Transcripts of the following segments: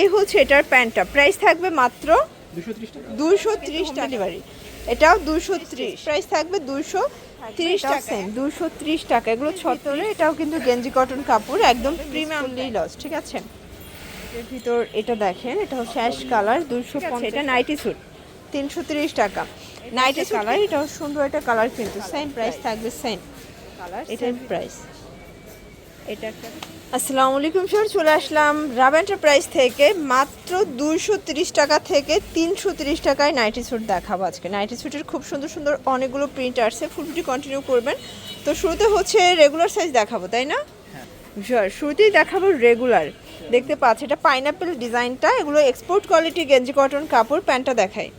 এই হচ্ছে এটার প্যান্টটা। প্রাইস থাকবে মাত্র দুশো ত্রিশ টাকা। দুশো ত্রিশ ডেলিভারি এটাও দুশো ত্রিশ। প্রাইস থাকবে দুশো ত্রিশ টাকা। দুশো ত্রিশ টাকা। এগুলো ছত্তরে এটাও কিন্তু গেঞ্জি কটন কাপড় একদম প্রিমিয়াম লস ঠিক আছে? এর ভিতর এটা দেখেন এটা হচ্ছে অ্যাশ কালার দুশো এটা নাইটি স্যুট তিনশো তিরিশ টাকা। নাইটি কালার এটাও সুন্দর একটা কালার কিন্তু। সেম প্রাইস থাকবে সেম কালার এটার প্রাইস এটা একটা। আসসালামু আলাইকুম স্যার চলে আসলাম রাব এন্টারপ্রাইজ থেকে। মাত্র দুইশো তিরিশ টাকা থেকে তিনশো তিরিশ টাকায় নাইটি স্যুট দেখাবো আজকে। নাইটি স্যুটের খুব সুন্দর সুন্দর অনেকগুলো প্রিন্ট আসছে ফুলটি কন্টিনিউ করবেন। তো শুরুতে হচ্ছে রেগুলার সাইজ দেখাবো তাই না? শিওর শুরুতেই দেখাবো রেগুলার দেখতে পাচ্ছি এটা পাইনাপেল ডিজাইনটা এগুলো এক্সপোর্ট কোয়ালিটি গেঞ্জি কটন কাপড় প্যান্টটা দেখায়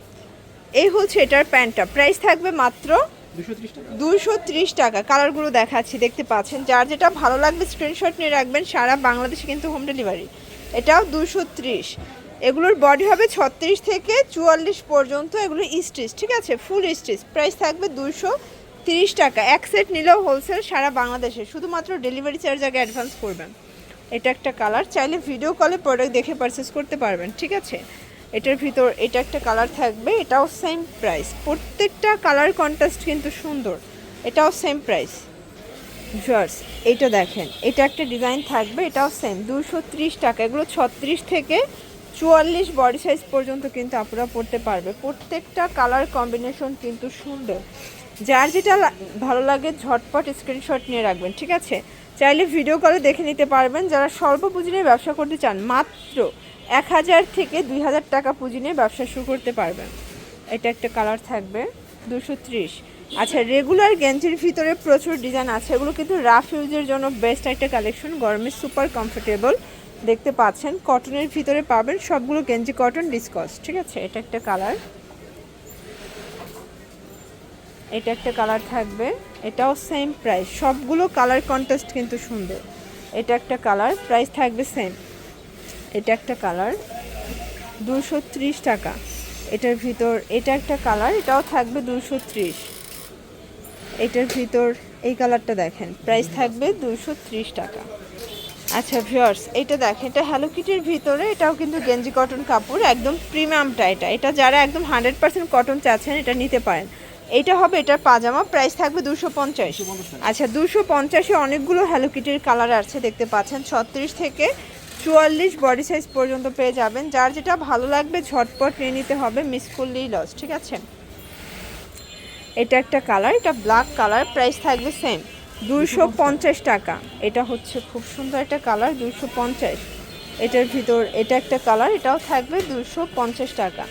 এই হচ্ছে এটার প্যান্টটা। প্রাইস থাকবে মাত্র দুশো ত্রিশ টাকা? কালারগুলো দেখাচ্ছি, দেখতে পাচ্ছেন। যার যেটা ভালো লাগবে স্ক্রিনশট নিয়ে রাখবেন, সারা বাংলাদেশে কিন্তু হোম ডেলিভারি এটাও দুশো ত্রিশ। এগুলোর বডি হবে ছত্রিশ থেকে চুয়াল্লিশ পর্যন্ত, এগুলো স্টিচ ঠিক আছে? ফুল স্টিচ প্রাইস থাকবে দুশো তিরিশ টাকা। এক সেট নিলেও হোলসেল সারা বাংলাদেশে, শুধুমাত্র ডেলিভারি চার্জ আগে অ্যাডভান্স করবেন। এটা একটা কালার চাইলে ভিডিও কলে প্রোডাক্ট দেখে পারচেস করতে পারবেন, ঠিক আছে? এটার ভিতর এটা একটা কালার থাকবে, এটাও সেম প্রাইস প্রত্যেকটা কালার কন্ট্রাস্ট কিন্তু সুন্দর, এটাও সেম প্রাইস জর্স এটা দেখেন, এটা একটা ডিজাইন থাকবে, এটাও সেম দুশো টাকা, এগুলো ছত্রিশ থেকে চুয়াল্লিশ বডি সাইজ পর্যন্ত কিন্তু আপনারা পড়তে পারবে। প্রত্যেকটা কালার কম্বিনেশন কিন্তু সুন্দর। যার যেটা ভালো লাগে ঝটপট স্ক্রিনশট নিয়ে রাখবেন, ঠিক আছে? চাইলে ভিডিও কলে দেখে নিতে পারবেন। যারা স্বল্প পুঁজি নিয়ে ব্যবসা করতে চান, মাত্র এক হাজার থেকে দুই হাজার টাকা পুঁজি নিয়ে ব্যবসা শুরু করতে পারবেন। এটা একটা কালার থাকবে, দুশো ত্রিশ। আচ্ছা রেগুলার গেঞ্জির ভিতরে প্রচুর ডিজাইন আছে, এগুলো কিন্তু রাফ ইউজের জন্য বেস্ট একটা কালেকশন গরমে সুপার কমফোর্টেবল। দেখতে পাচ্ছেন, কটনের ভিতরে পাবেন সবগুলো গেঞ্জি, কটন, ডিসকস, ঠিক আছে? এটা একটা কালার। এটা একটা কালার থাকবে, এটাও সেম প্রাইস সবগুলো কালার কন্টেস্ট কিন্তু সুন্দর। এটা একটা কালার প্রাইস থাকবে সেম এটা একটা কালার। দুশো টাকা। এটার ভিতর, এটা একটা কালার, এটাও থাকবে দুশো এটার ভিতর, এই কালারটা দেখেন, প্রাইস থাকবে দুশো টাকা। আচ্ছা ভিউয়ার্স, এটা দেখেন, এটা হ্যালো কিটির ভিতরে, এটাও কিন্তু গেঞ্জি কটন কাপড়, একদম প্রিমিয়ামটা এটা। এটা যারা একদম হান্ড্রেড পার্সেন্ট কটন চাচ্ছেন, এটা নিতে পারেন। এটা হবে এটার পাজামা, প্রাইস থাকবে দুশো আচ্ছা দুশো পঞ্চাশে অনেকগুলো হ্যালো কিটির কালার আছে, দেখতে পাচ্ছেন, ছত্রিশ থেকে চুয়াল্লিশ বডি সাইজ পর্যন্ত পেয়ে যাবেন। যার যেটা ভালো লাগবে, ঝটপট নিয়ে নিতে হবে। মিস করলেই লস ঠিক আছে? এটা একটা কালার এটা ব্ল্যাক কালার প্রাইস থাকবে সেম দুইশো পঞ্চাশ টাকা। এটা হচ্ছে খুব সুন্দর একটা কালার দুইশো পঞ্চাশ। এটার ভিতর এটা একটা কালার এটাও থাকবে দুইশো পঞ্চাশ টাকা।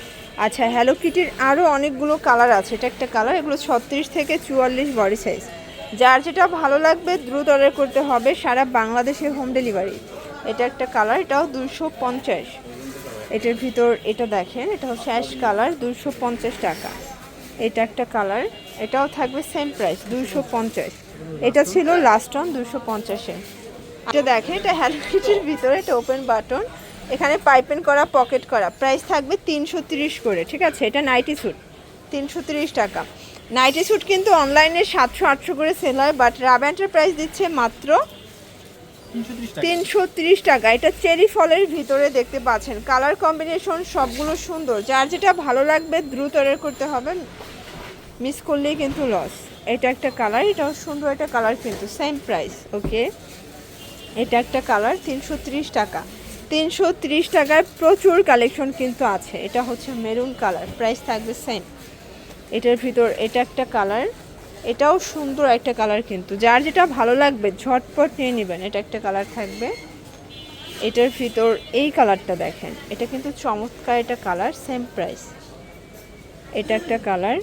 আচ্ছা হ্যালো কিটির আরও অনেকগুলো কালার আছে। এটা একটা কালার এগুলো ছত্রিশ থেকে চুয়াল্লিশ বডি সাইজ যার যেটা ভালো লাগবে, দ্রুত অর্ডার করতে হবে সারা বাংলাদেশে হোম ডেলিভারি এটা একটা কালার এটাও দুশো পঞ্চাশ। এটার ভিতর এটা দেখেন, এটা হচ্ছে অ্যাশ কালার দুশো পঞ্চাশ টাকা। এটা একটা কালার এটাও থাকবে সেম প্রাইস দুশো পঞ্চাশ। এটা ছিল লাস্ট অন দুশো পঞ্চাশে। এটা দেখেন, এটা হ্যালো কিটির ভিতরে এটা ওপেন বাটন এখানে পাইপেন করা পকেট করা। প্রাইস থাকবে তিনশো তিরিশ করে, ঠিক আছে? এটা নাইটি স্যুট তিনশো তিরিশ টাকা। নাইটি স্যুট কিন্তু অনলাইনে সাতশো আটশো করে সেল হয় বাট রাব প্রাইস দিচ্ছে মাত্র তিনশো ত্রিশ টাকা। এটা চেরি ফলের ভিতরে দেখতে পাচ্ছেন। কালার কম্বিনেশন সবগুলো সুন্দর। যার যেটা ভালো লাগবে দ্রুত অর্ডার করতে হবে। মিস করলেই কিন্তু লস। এটা একটা কালার, এটাও সুন্দর একটা কালার কিন্তু। Same price, okay? এটা একটা কালার, তিনশো টাকা। তিনশো টাকার প্রচুর কালেকশন কিন্তু আছে। এটা হচ্ছে মেরুন কালার। প্রাইস থাকবে সেম। এটার ভিতর, এটা একটা কালার। এটাও সুন্দর একটা কালার কিন্তু। যার যেটা ভালো লাগবে, ঝটপট নিয়ে নেবেন, এটা একটা কালার থাকবে। এটার ভিতর এই কালারটা দেখেন, এটা কিন্তু চমৎকার একটা কালার সেম প্রাইস এটা একটা কালার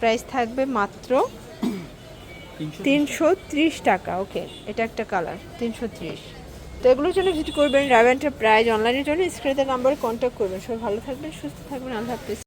প্রাইস থাকবে মাত্র তিনশো টাকা ওকে এটা একটা কালার তিনশো ত্রিশ। তো এগুলোর জন্য ভিজিট করবেন র্যাভেন্টের প্রাইজ অনলাইনের জন্য স্ক্রিনের নাম্বারে কন্ট্যাক্ট করবেন। সবাই ভালো থাকবেন, সুস্থ থাকবেন, আল্লাহ হাফিজ।